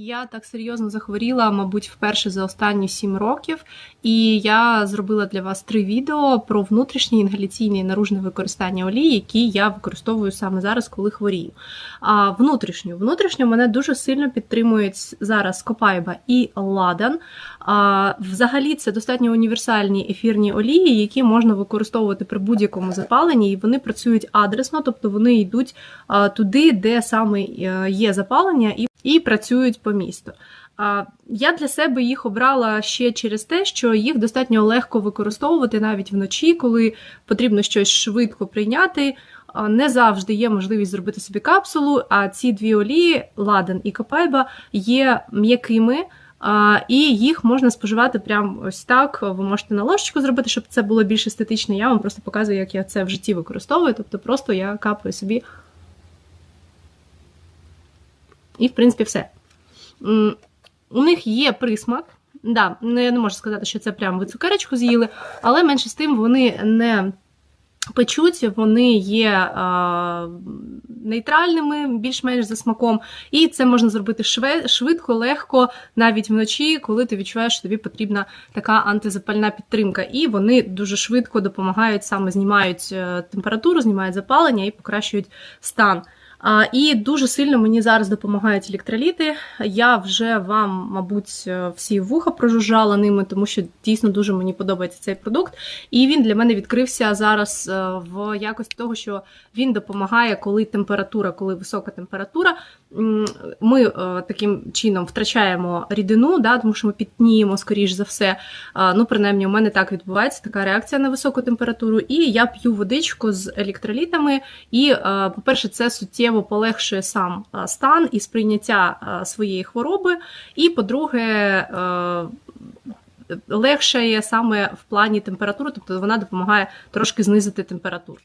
Я так серйозно захворіла, мабуть, вперше за останні сім років, і я зробила для вас три відео про внутрішнє інгаляційне і наружне використання олії, які я використовую саме зараз, коли хворію. А внутрішню внутрішню мене дуже сильно підтримують зараз Копайба і Ладан. А, Взагалі, це достатньо універсальні ефірні олії, які можна використовувати при будь-якому запаленні, і вони працюють адресно, тобто вони йдуть туди, де саме е, є запалення, і, і працюють по місту. Я для себе їх обрала ще через те, що їх достатньо легко використовувати навіть вночі, коли потрібно щось швидко прийняти. Не завжди є можливість зробити собі капсулу, а ці дві олії, ладан і капайба, є м'якими. І їх можна споживати прямо ось так. Ви можете на ложечку зробити, щоб це було більш естетично. Я вам просто показую, як я це в житті використовую. Тобто просто я капаю собі. І, в принципі, все. У них є присмак. Да, не, не можу сказати, що це прямо ви цукерочку з'їли, але менше з тим вони не печуть, вони є а, нейтральними, більш-менш за смаком. І це можна зробити швидко, легко, навіть вночі, коли ти відчуваєш, що тобі потрібна така антизапальна підтримка. І вони дуже швидко допомагають, саме знімають е, температуру, знімають запалення і покращують стан. І дуже сильно мені зараз допомагають електроліти. Я вже вам, мабуть, е, всі вуха прожужжала ними, тому що дійсно дуже мені подобається цей продукт. І він для мене відкрився зараз е, в якості того, що він допомагає, коли температура, коли висока температура. Ми е, таким чином втрачаємо рідину, да, тому що ми підтніємо, скоріш за все. Ну, принаймні, у мене так відбувається така реакція на високу температуру. І я п'ю водичку з електролітами. І, по-перше, це суттєво полегшує сам е, стан і сприйняття е, своєї хвороби. І, по-друге, легше легшає саме в плані температури, тобто вона допомагає трошки знизити температуру.